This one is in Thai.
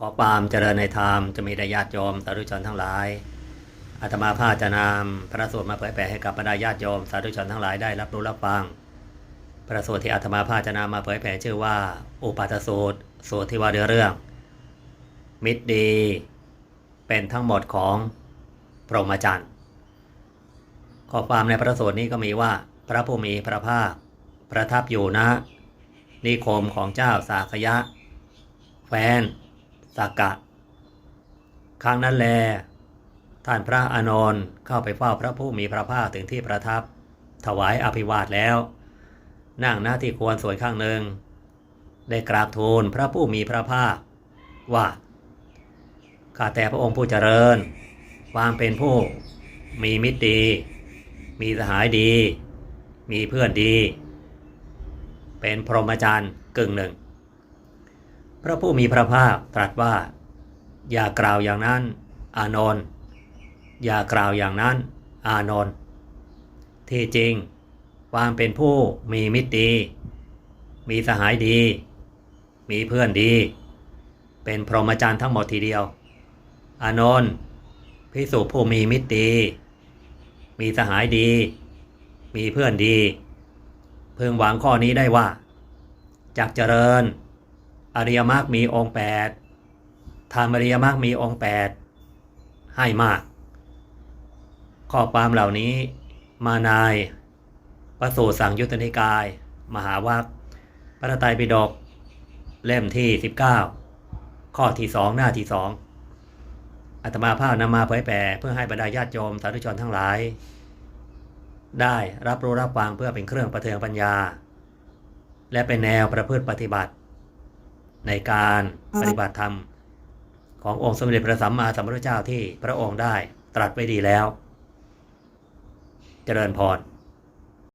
ขอความเจริญในธรรมจะมีได้ญาติโยมสาธุชนทั้งหลายอาตมาภาจะนำพระสูตรมาเผยแผ่ให้กับบรรดาญาติโยมสาธุชนทั้งหลายได้รับรู้รับฟังพระสูตรที่อาตมาภาจะนำมาเผยแผ่ชื่อว่า อุปาทสูตรสูตรที่ว่าด้วยเรื่อง มิตรดี เป็นทั้งหมดของพรหมจรรย์ข้อความในพระสูตรนี้ก็มีว่า พระผู้มีพระภาคประทับอยู่ณนิคมของเจ้าสากยะ แฟน สากะ ครั้งนั้นแล ท่านพระอานนท์เข้าไปเฝ้าพระผู้มีพระภาคถึงที่ประทับ ถวายอภิวาทแล้ว นั่งหน้าที่ควรสวยข้างหนึ่ง ได้กราบทูลพระผู้มีพระภาค ว่าข้าแต่พระองค์ผู้เจริญ ความเป็นผู้ มีมิตรดี มีสหายดี มีเพื่อนดี เป็นพรหมจรรย์กึ่งหนึ่ง พระผู้มีพระภาคตรัสว่า อย่ากล่าวอย่างนั้น อานนท์อย่ากล่าวอย่างนั้น อานนท์ที่จริง ความเป็นผู้มีมิตรดี มีสหายดี มีเพื่อนดี เป็นพรหมจรรย์ทั้งหมดทีเดียว อานนท์พิสุผู้มีมิตรดี มีสหายดี มีเพื่อนดี เพึงหวังข้อนี้ได้ว่าจากเจริญ อริยมรรคมีองค์แปดธรรมอริยมรรคมีองค์แปดให้มาก ข้อความเหล่านี้มานายพระสูตรสังยุตติกาย มหาวัคพระไตรปิฎกเล่มที่ 19 ข้อที่สองหน้าที่สองอาตมาภาพนำมาเผยแผ่เพื่อให้บรรดาญาติโยมสาธุชนทั้งหลาย ได้รับรู้รับฟังเพื่อเป็นเครื่องประเทืองปัญญา และเป็นแนวประพฤติปฏิบัติ ในการปฏิบัติธรรม ขององค์สมเด็จพระสัมมาสัมพุทธเจ้าที่พระองค์ได้ตรัสไว้ดีแล้ว เจริญพร